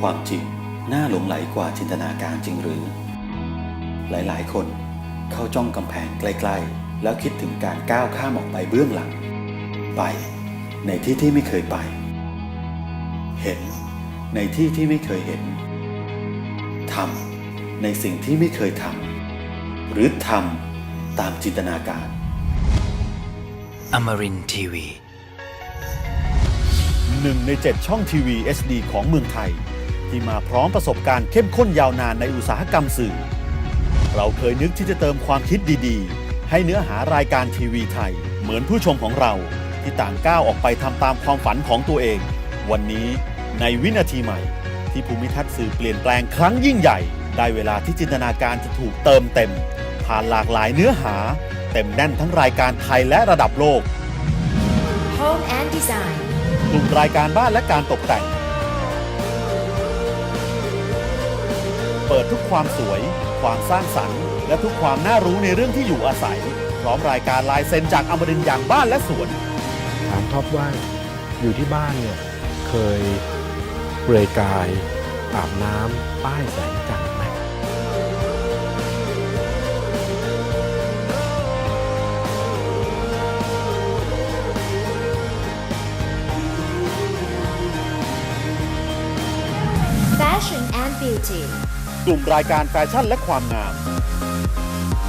ความจริงน่าหลงไหลกว่าจินตนาการจริงหรือ หลายๆ คนเข้าจ้องกำแพงใกล้ ๆ แล้วคิดถึงการก้าวข้ามออกไปเบื้องหลัง ไปในที่ที่ไม่เคยไป เห็นในที่ที่ไม่เคยเห็นทำในสิ่งที่ไม่เคยทำหรือทำตามจินตนาการ Amarin Tiwi. หนึ่งใน7ช่องทีวี SD ของเมืองไทย ที่มาพร้อมประสบการณ์เข้มข้นยาวนานในอุตสาหกรรมสื่อ เราเคยนึกที่จะเติมความคิดดีๆ ให้เนื้อหารายการทีวีไทย เหมือนผู้ชมของเรา ที่ต่างก้าวออกไปทำตามความฝันของตัวเอง วันนี้ในวินาทีใหม่ ที่ภูมิทัศน์สื่อเปลี่ยนแปลงครั้งยิ่งใหญ่ ได้เวลาที่จินตนาการจะถูกเติมเต็ม ผ่านหลากหลายเนื้อหา เต็มแน่นทั้งรายการไทยและระดับโลก Home and Design กลุ่มรายการบ้านและการตกแต่ง เปิดทุกความสวย ความสร้างสรรค์ และทุกความน่ารู้ในเรื่องที่อยู่อาศัย พร้อมรายการลายเซ็นจากอมรินทร์อย่างบ้านและสวน ถามท็อปว่าอยู่ที่บ้านเนี่ย เคยเปลือยกายอาบน้ำป้ายแสงจันทร์ไหม Fashion and Beauty กลุ่มรายการแฟชั่นและความงาม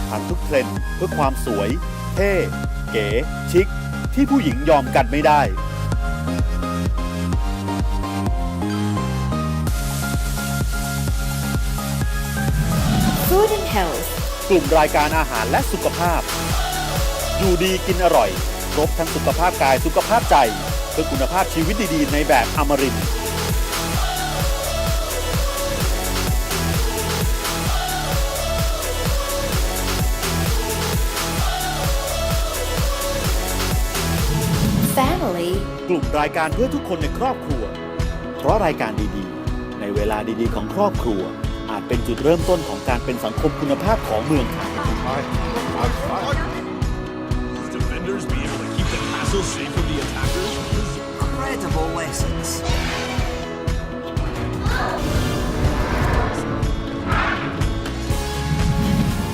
ทันทุกเทรนด์เพื่อความสวย เท่ เก๋ ชิค ที่ผู้หญิงยอมกันไม่ได้ Food and Health กลุ่มรายการอาหารและสุขภาพ อยู่ดีกินอร่อย ครบทั้งสุขภาพกายสุขภาพใจ เพื่อคุณภาพชีวิตดีๆ ในแบบอมรินทร์ Family กลุ่มรายการเพื่อทุกคนในครอบครัว เพราะรายการดีๆ ในเวลาดีๆ ของครอบครัว อาจเป็นจุดเริ่มต้นของการเป็นสังคมคุณภาพของเมืองไทย defenders be able to keep the castle safe from the attackers? Incredible lessons.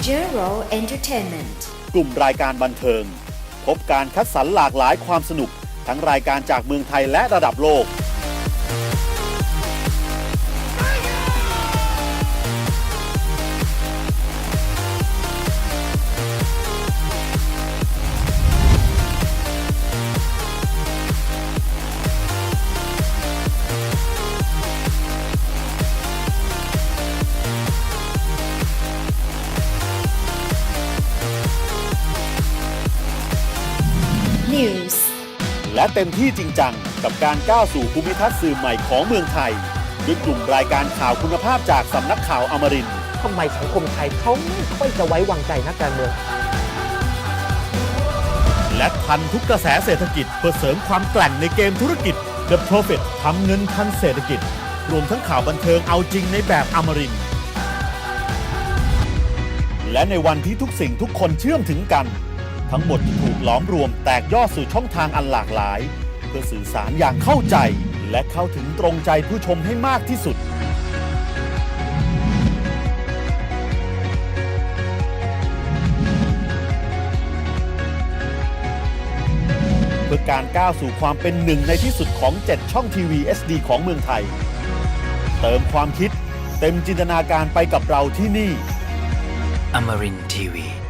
General Entertainment กลุ่มรายการบันเทิง พบการคัดสรรหลากหลายความสนุก ทั้งรายการจากเมืองไทยและระดับโลก News และเต็มที่จริงจังกับการก้าวสู่ภูมิทัศน์สื่อใหม่ของเมืองไทยด้วยกลุ่มรายการข่าวคุณภาพจากสำนักข่าวอมรินทร์ทำไมสังคมไทยเขาไม่ค่อยจะไว้วางใจนักการเมือง และทันทุกกระแสเศรษฐกิจเพื่อเสริมความแกร่งในเกมธุรกิจ The Profit ทำเงินทันเศรษฐกิจ รวมทั้งข่าวบันเทิงเอาจริงในแบบอมรินทร์และในวันที่ทุกสิ่งทุกคนเชื่อมถึงกัน ทั้งหมดที่ถูกล้อมรวมแตกย่อสู่ช่องทางอันหลากหลาย เพื่อสื่อสารอย่างเข้าใจ และเข้าถึงตรงใจผู้ชมให้มากที่สุด เพื่อการก้าวสู่ความเป็นหนึ่งในที่สุดของ 7 ช่องทีวี SD ของเมืองไทย เติมความคิด เต็มจินตนาการไปกับเราที่นี่ Amarin Tiwi.